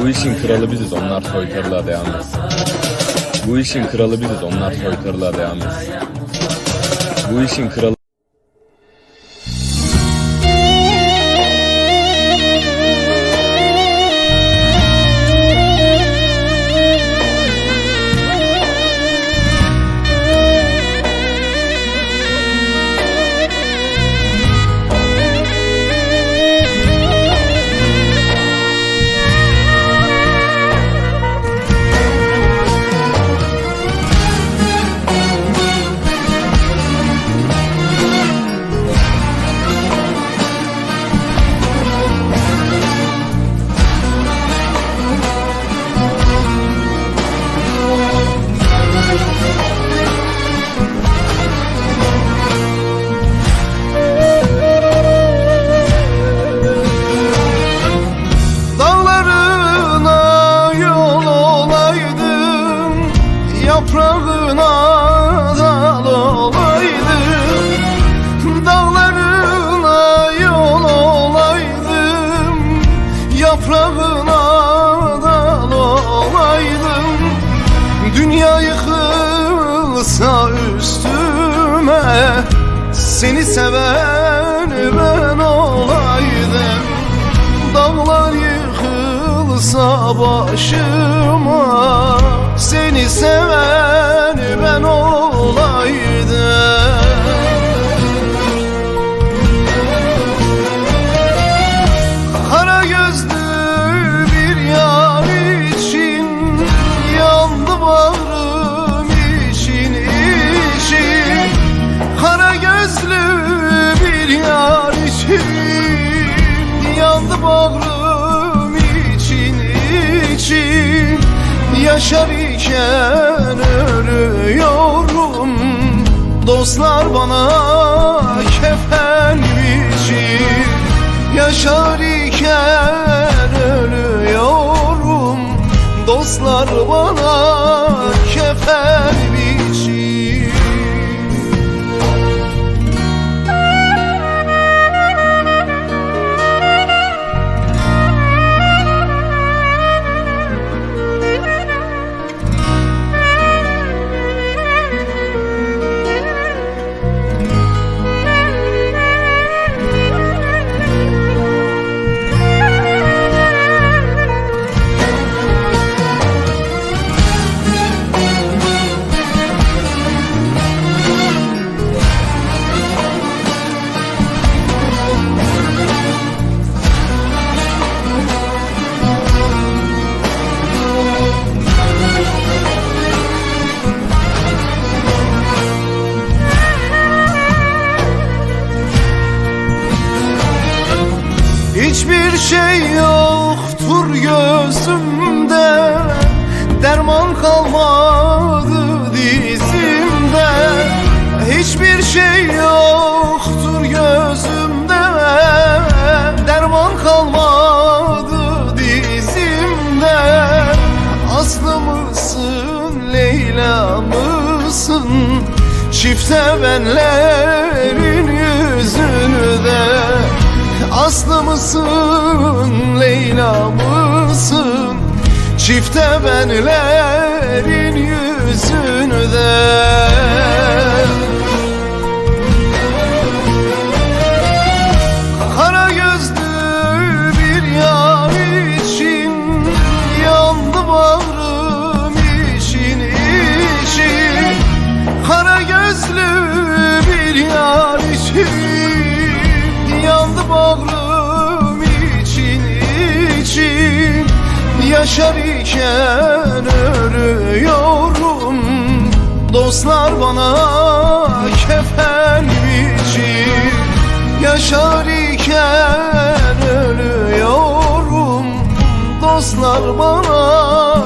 Bu işin kralı biziz, onlar soytarılığa devam etsin. Bu işin kralı biziz, onlar soytarılığa devam etsin. Bu işin kralı seven ben olaydım. Dağlar yıkılsa başıma Seni seven gözlü bir yar için Yandı bağrım için için. Yaşar iken ölüyorum Dostlar bana kefen biçim Yaşar iken ölüyorum Dostlar bana kefen Hiçbir şey yoktur gözümde. Derman kalmadı dizimde. Hiçbir şey yoktur gözümde. Derman kalmadı dizimde. Aslı mısın Leyla mısın? Çifte benlerin Aslı mısın Leyla mısın? Çifte benlerin yüzünde Kara gözlü bir yar için Yandı bağrım için için. Kara gözlü bir yar için Yandı bağrım Yaşar iken ölüyorum Dostlar bana kefen biçim Yaşar iken ölüyorum Dostlar bana